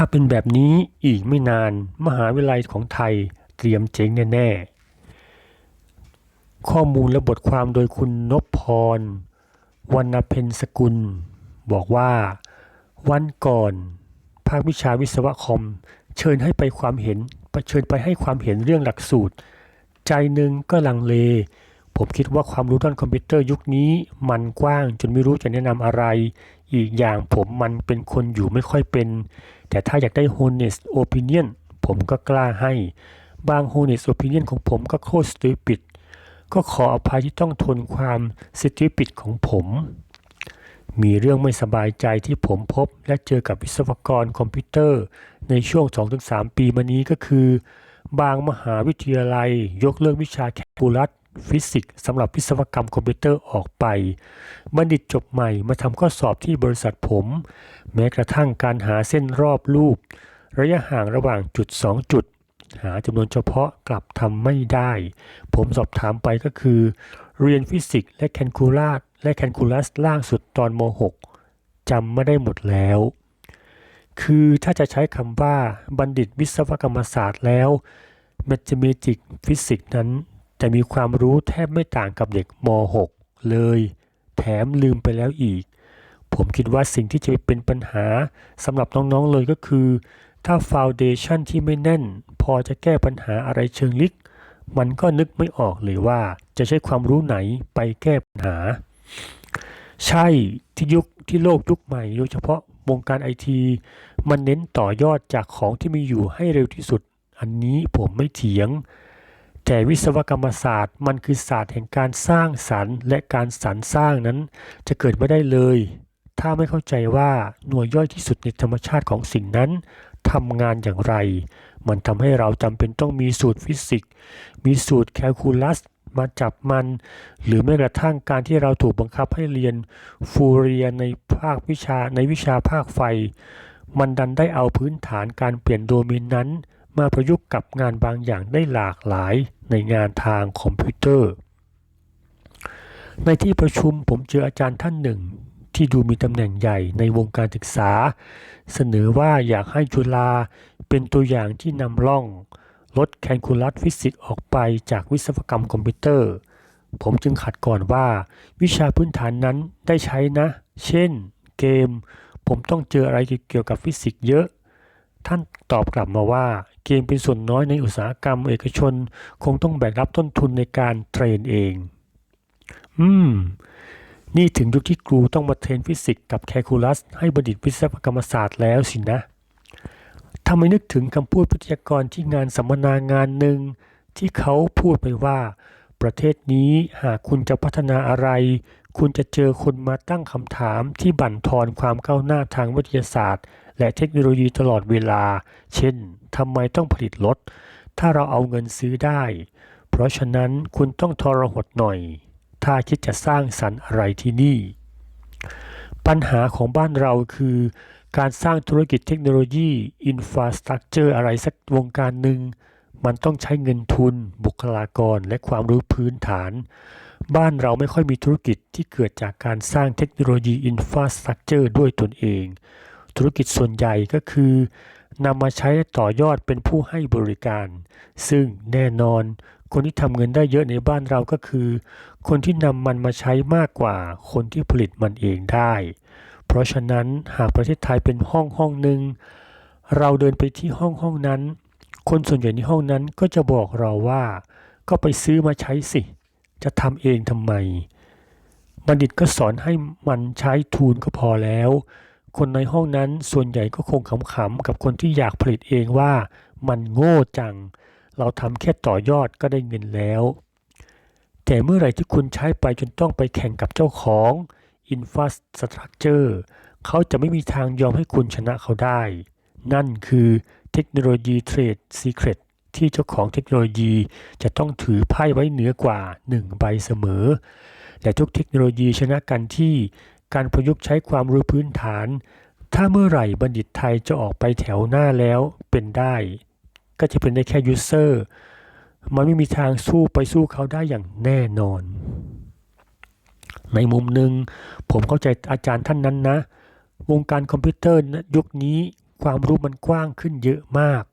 ถ้าเป็นแบบนี้อีกไม่นานมหาวิทยาลัยของไทยเตรียมเจ๊งแน่ๆ ข้อมูลและบทความโดยคุณนพพรวรรณเพ็ญสกุล บอกว่า วันก่อน ภาควิชาวิศวะคอม เชิญให้ไปความเห็นเชิญไปให้ความเห็นเรื่องหลักสูตร ใจหนึ่งก็ลังเล ผมคิดว่าความรู้ด้านคอมพิวเตอร์ยุคนี้มันกว้างจนไม่รู้จะแนะนำอะไร อีกอย่างผมมันเป็นคนอยู่ไม่ค่อยเป็น แต่ถ้าอยากได้ honest opinion ผมก็กล้าให้ บาง honest opinion ของผมก็โคตร stupid ก็ขออภัยที่ต้องทนความ stupid ของผม มีเรื่องไม่สบายใจที่ผมพบและเจอกับวิศวกรคอมพิวเตอร์ ในช่วง 2-3 ปีมานี้ก็คือ บางมหาวิทยาลัยยกเลิกวิชาแคลคูลัส ฟิสิกส์สำหรับวิศวกรรมคอมพิวเตอร์ออกไป บัณฑิตจบใหม่มาทำข้อสอบที่บริษัทผม แม้กระทั่งการหาเส้นรอบรูป ระยะห่างระหว่างจุด 2 จุด หาจำนวนเฉพาะกลับทำไม่ได้ ผมสอบถามไปก็คือ เรียนฟิสิกส์และแคลคูลัสและแคลคูลัสล่างสุดตอนม .6 จำไม่ได้หมดแล้ว คือถ้าจะใช้คำว่าบัณฑิตวิศวกรรมศาสตร์แล้ว Mathematics ฟิสิกส์นั้น จะมีความรู้แทบไม่ต่างกับเด็กม .6 เลย แถมลืมไปแล้วอีก ผมคิดว่าสิ่งที่จะเป็นปัญหาสำหรับน้องๆเลยก็คือ ถ้าฟาวเดชันที่ไม่แน่น พอจะแก้ปัญหาอะไรเชิงลึก มันก็นึกไม่ออกเลยว่าจะใช้ความรู้ไหนไปแก้ปัญหา ใช่ที่ยุคที่โลกยุคใหม่โดยเฉพาะวงการไอทีมันเน้นต่อยอดจากของที่มีอยู่ให้เร็วที่สุด อันนี้ผมไม่เถียง แต่วิศวกรรมศาสตร์ มันคือศาสตร์แห่งการสร้างสรรค์ และการสรรสร้างนั้น จะเกิดไม่ได้เลย ถ้าไม่เข้าใจว่าหน่วยย่อยที่สุดในธรรมชาติของสิ่งนั้นทำงานอย่างไร มันทำให้เราจำเป็นต้องมีสูตรฟิสิกส์ มีสูตรแคลคูลัสมาจับมัน หรือแม้กระทั่งการที่เราถูกบังคับให้เรียนฟูเรียในภาควิชาในวิชาภาคไฟ มันดันได้เอาพื้นฐานการเปลี่ยนโดเมนนั้น มาประยุกต์กับงานบางอย่างได้หลากหลายในงานทางคอมพิวเตอร์ ในที่ประชุมผมเจออาจารย์ท่านหนึ่ง ที่ดูมีตำแหน่งใหญ่ในวงการศึกษา เสนอว่าอยากให้จุฬาเป็นตัวอย่างที่นำร่องลดแคลคูลัสฟิสิกส์ออกไปจากวิศวกรรมคอมพิวเตอร์ ผมจึงขัดก่อนว่า วิชาพื้นฐานนั้นได้ใช้นะ เช่น เกม ผมต้องเจออะไรเกี่ยวกับฟิสิกส์เยอะ ท่านตอบกลับมาว่าเกมเป็นส่วนน้อยในอุตสาหกรรมเอกชนคงต้องแบกรับต้นทุนในการเทรนเอง อืม นี่ถึงยุคที่ครูต้องมาเทรนฟิสิกส์กับแคลคูลัส ให้บัณฑิตวิศวกรรมศาสตร์แล้วสินะทำไมนึกถึงคำพูดวิทยากรที่งานสัมมนางานหนึ่ง ที่เขาพูดไปว่า ประเทศนี้หากคุณจะพัฒนาอะไร คุณจะเจอคนมาตั้งคำถามที่บั่นทอนความก้าวหน้าทางวิทยาศาสตร์ และเทคโนโลยีตลอดเวลา เช่นทำไมต้องผลิตรถ ถ้าเราเอาเงินซื้อได้ เพราะฉะนั้นคุณต้องทรหดหน่อย ถ้าคิดจะสร้างสรรค์อะไรที่นี่ ปัญหาของบ้านเราคือ การสร้างธุรกิจเทคโนโลยีอินฟราสตรักเจอร์อะไรสักวงการหนึ่งมันต้องใช้เงินทุน บุคลากร และความรู้พื้นฐาน บ้านเราไม่ค่อยมีธุรกิจที่เกิดจากการสร้างเทคโนโลยีอินฟราสตรักเจอร์ด้วยตนเอง ธุรกิจส่วนใหญ่ก็คือนำมาใช้ต่อยอดเป็นผู้ให้บริการ ซึ่งแน่นอนคนที่ทำเงินได้เยอะในบ้านเราก็คือ คนที่นำมันมาใช้มากกว่าคนที่ผลิตมันเองได้ เพราะฉะนั้นหากประเทศไทยเป็นห้องห้องหนึ่งเราเดินไปที่ห้องห้องนั้น คนส่วนใหญ่ในห้องนั้นก็จะบอกเราว่า ก็ไปซื้อมาใช้สิ จะทำเองทำไม บัณฑิตก็สอนให้มันใช้ทูลก็พอแล้ว คนในห้องนั้นส่วนใหญ่ก็คงขำๆกับคนที่อยากผลิตเองว่ามันโง่จัง เราทำแค่ต่อยอดก็ได้เงินแล้ว แต่เมื่อไหร่ที่คุณใช้ไปจนต้องไปแข่งกับเจ้าของ Infrastructure เขาจะไม่มีทางยอมให้คุณชนะเขาได้ นั่นคือเทคโนโลยีเทรดซีเครตที่เจ้าของเทคโนโลยีจะต้องถือไพ่ไว้เหนือกว่า 1 ใบเสมอ และทุกเทคโนโลยีชนะกันที่ การประยุกต์ใช้ความรู้พื้นฐาน ถ้าเมื่อไหร่บัณฑิตไทยจะออกไปแถวหน้าแล้วเป็นได้ ก็จะเป็นได้แค่ยูเซอร์มันไม่มีทางสู้ไปสู้เขาได้อย่างแน่นอน ในมุมหนึ่งผมเข้าใจอาจารย์ท่านนั้นนะ วงการคอมพิวเตอร์ยุคนี้ความรู้มันกว้างขึ้นเยอะมาก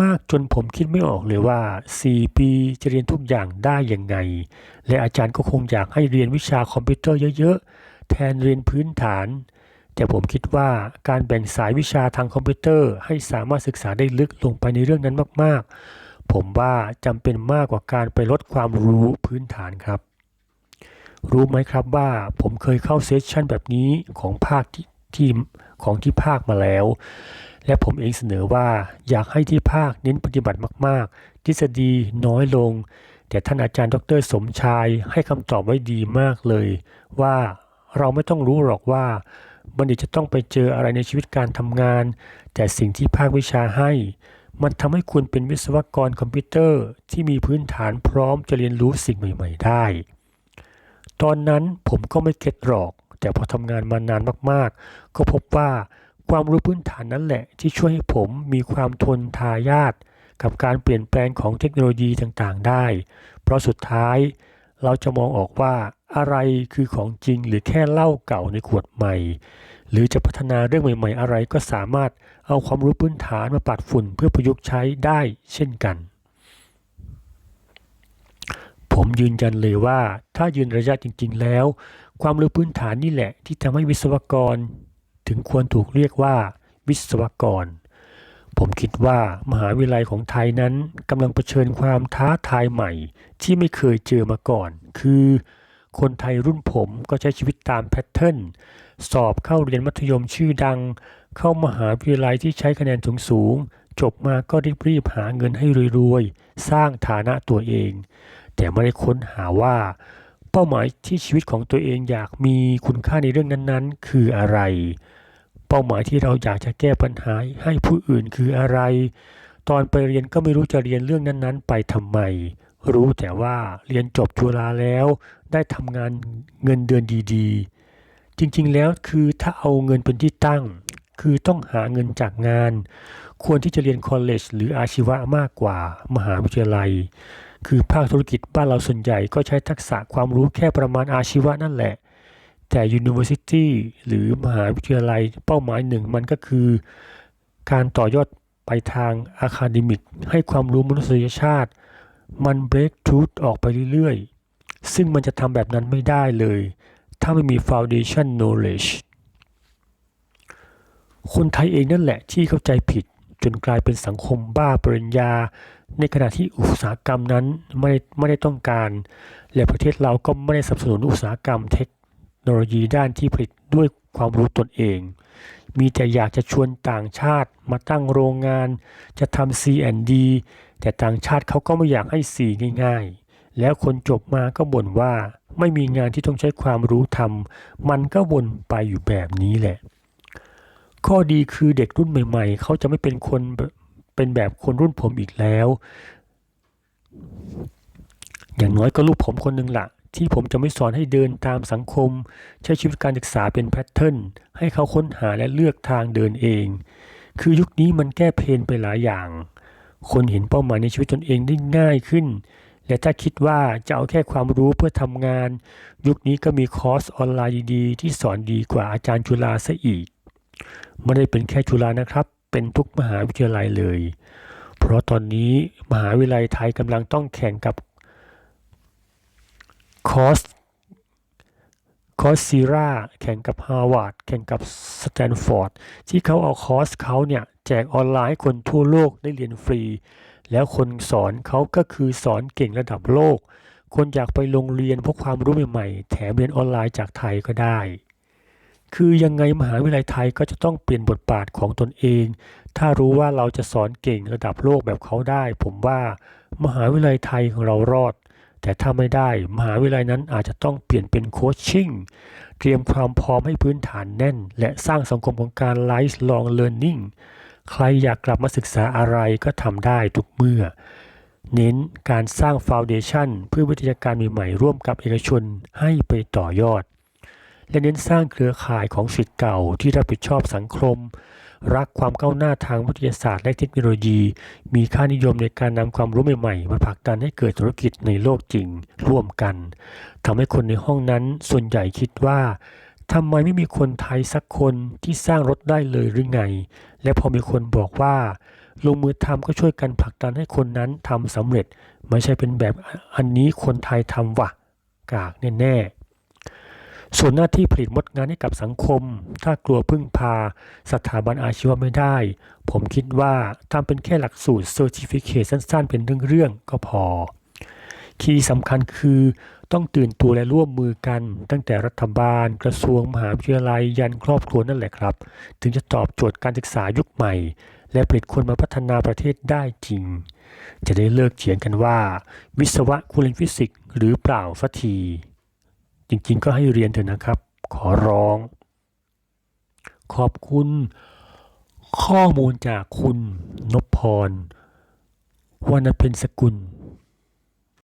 มากจนผมคิดไม่ออกเลยว่า 4 ปีจะเรียนทุกอย่างได้ยังไง และอาจารย์ก็คงอยากให้เรียนวิชาคอมพิวเตอร์เยอะๆ แทนเรียนพื้นฐาน แต่ผมคิดว่าการแบ่งสายวิชาทางคอมพิวเตอร์ให้สามารถศึกษาได้ลึกลงไปในเรื่องนั้นมาก ๆ ผมว่าจำเป็นมากกว่าการไปลดความรู้พื้นฐานครับ รู้ไหมครับว่าผมเคยเข้าเซสชันแบบนี้ของภาคที่ที่ของที่ภาคมาแล้ว และผมเองเสนอว่าอยากให้ที่ภาคเน้นปฏิบัติมาก ๆ ทฤษฎีน้อยลง แต่ท่านอาจารย์ดร สมชายให้คำตอบไว้ดีมากเลย ว่า เราไม่ต้องรู้หรอกว่า บัณฑิตจะต้องไปเจออะไรในชีวิตการทำงาน แต่สิ่งที่ภาควิชาให้ มันทำให้คุณเป็นวิศวกรคอมพิวเตอร์ที่มีพื้นฐานพร้อมจะเรียนรู้สิ่งใหม่ ๆ ได้ ตอนนั้นผมก็ไม่เก็ตหรอก แต่พอทำงานมานานมากๆ ก็พบว่าความรู้พื้นฐานนั้นแหละ ที่ช่วยให้ผมมีความทนทายาทกับการเปลี่ยนแปลงของเทคโนโลยีต่างๆ ได้ เพราะสุดท้าย เราจะมองออกว่าอะไรคือของจริงหรือแค่เล้าเก่าในขวดใหม่ หรือจะพัฒนาเรื่องใหม่ ๆ อะไรก็สามารถเอาความรู้พื้นฐานมาปัดฝุ่นเพื่อประยุกต์ใช้ได้เช่นกัน ผมยืนยันเลยว่าถ้ายืนระยะจริง ๆ แล้ว ความรู้พื้นฐานนี่แหละที่ทำให้วิศวกร ถึงควรถูกเรียกว่าวิศวกร ผมคิดว่ามหาวิทยาลัยของไทยนั้นกำลังเผชิญความท้าทายใหม่ ที่ไม่เคยเจอมาก่อน คือ คนไทยรุ่นผมก็ใช้ชีวิตตามแพทเทิร์นสอบเข้าเรียนมัธยมชื่อดัง เข้ามหาวิทยาลัยที่ใช้คะแนนสูงจบมาก็รีบๆหาเงินให้รวยๆ สร้างฐานะตัวเอง แต่ไม่ได้ค้นหาว่า เป้าหมายที่ชีวิตของตัวเองอยากมีคุณค่าในเรื่องนั้นๆ คืออะไร ป้าหมายที่เราอยากจะแก้ปัญหาให้ผู้อื่นคืออะไร ตอนไปเรียนก็ไม่รู้จะเรียนเรื่องนั้นๆ ไปทำไม รู้แต่ว่าเรียนจบจุฬาแล้ว ได้ทำงานเงินเดือนดีๆ จริงๆแล้วคือถ้าเอาเงินเป็นที่ตั้ง คือต้องหาเงินจากงาน ควรที่จะเรียนคอลเลจหรืออาชีวะมากกว่ามหาวิทยาลัย คือภาคธุรกิจบ้านเราส่วนใหญ่ก็ใช้ทักษะความรู้แค่ประมาณอาชีวะนั่นแหละ แต่ University หรือมหาวิทยาลัยเป้าหมายหนึ่งมันก็คือ การต่อยอดไปทางอาคาเดมิกให้ความรู้มนุษยชาติ มัน break truth ออกไปเรื่อยๆ ซึ่งมันจะทำแบบนั้นไม่ได้เลย ถ้าไม่มี foundation knowledge คนไทยเองนั่นแหละที่เข้าใจผิด จนกลายเป็นสังคมบ้าปริญญา ในขณะที่อุตสาหกรรมนั้นไม่ได้ไม่ได้ต้องการ และประเทศเราก็ไม่ได้สนับสนุนอุตสาหกรรมเทค โนโลยีด้านที่ผลิตด้วยความรู้ตนเอง มีแต่อยากจะชวนต่างชาติมาตั้งโรงงาน จะทำ C&D แต่ต่างชาติเขาก็ไม่อยากให้ C ง่าย ๆ แล้วคนจบมาก็บ่นว่าไม่มีงานที่ต้องใช้ความรู้ทำมันก็วนไปอยู่แบบนี้แหละ ข้อดีคือเด็กรุ่นใหม่ ๆ เขาจะไม่เป็นคนเป็นแบบคนรุ่นผมอีกแล้ว อย่างน้อยก็ลูกผมคนหนึ่งละ ที่ผมจะไม่สอนให้เดินตามสังคม ใช้ชีวิตการศึกษาเป็นแพทเทิร์นให้เขาค้นหาและเลือกทางเดินเอง คือยุคนี้มันแก้เพนไปหลายอย่าง คนเห็นเป้าหมายในชีวิตตนเองได้ง่ายขึ้น และถ้าคิดว่าจะเอาแค่ความรู้เพื่อทำงาน ยุคนี้ก็มีคอร์สออนไลน์ดีๆที่สอนดีกว่าอาจารย์จุฬาซะอีกไม่ได้เป็นแค่จุฬานะครับ เป็นทุกมหาวิทยาลัยเลย เพราะตอนนี้มหาวิทยาลัยไทยกำลังต้องแข่งกับ คอสคอสซีราแข่งกับฮาร์วาร์ดแข่งกับสแตนฟอร์ดที่เขาเอาคอร์สเขาเนี่ยแจกออนไลน์ให้คนทั่วโลกได้เรียนฟรี แล้วคนสอนเขาก็คือสอนเก่งระดับโลก คนอยากไปโรงเรียนพวกความรู้ใหม่ๆ แถมเรียนออนไลน์จากไทยก็ได้ คือยังไงมหาวิทยาลัยไทยก็จะต้องเปลี่ยนบทบาทของตนเอง ถ้ารู้ว่าเราจะสอนเก่งระดับโลกแบบเขาได้ ผมว่ามหาวิทยาลัยไทยของเรารอด แต่ถ้าไม่ได้มหาวิทยาลัยนั้นอาจจะต้องเปลี่ยนเป็นโคชชิ่งเตรียมความพร้อมให้พื้นฐานแน่น และสร้างสังคมของการ lifelong learning ใครอยากกลับมาศึกษาอะไรก็ทำได้ทุกเมื่อ เน้นการสร้างฟาวเดชันเพื่อวิทยาการใหม่ๆร่วมกับเอกชนให้ไปต่อยอด และเน้นสร้างเครือข่ายของสิทธิ์เก่าที่รับผิดชอบสังคม รักความก้าวหน้าทางวิทยาศาสตร์และเทคโนโลยี มีค่านิยมในการนำความรู้ใหม่ๆ มาผลักดันให้เกิดธุรกิจในโลกจริงร่วมกันทำให้คนในห้องนั้นส่วนใหญ่คิดว่าทำไมไม่มีคนไทยสักคนที่สร้างรถได้เลยหรือไง และพอมีคนบอกว่าลงมือทำก็ช่วยกันผลักดันให้คนนั้นทำสำเร็จ ไม่ใช่เป็นแบบอันนี้คนไทยทำวะกากแน่ๆ ส่วนหน้าที่ผลิตมดงานให้กับสังคม ถ้ากลัวพึ่งพา สถาบันอาชีวะไม่ได้ ผมคิดว่าทำเป็นแค่หลักสูตรเซอร์ติฟิเคชันสั้นๆ เป็นเรื่องๆ ก็พอ คีย์สำคัญคือต้องตื่นตัวและร่วมมือกัน ตั้งแต่รัฐบาล กระทรวงมหาวิทยาลัยยันครอบครัวนั่นแหละครับ ถึงจะตอบโจทย์การศึกษายุคใหม่ และผลิตคนมาพัฒนาประเทศได้จริง จะได้เลิกเถียงกันว่า วิศวะคุณเรียนฟิสิกส์หรือเปล่าสักที ริง ๆ ก็ให้เรียนเถอะนะครับ ขอร้อง ขอบคุณข้อมูลจากคุณนพพรวรรณเพ็ญสกุล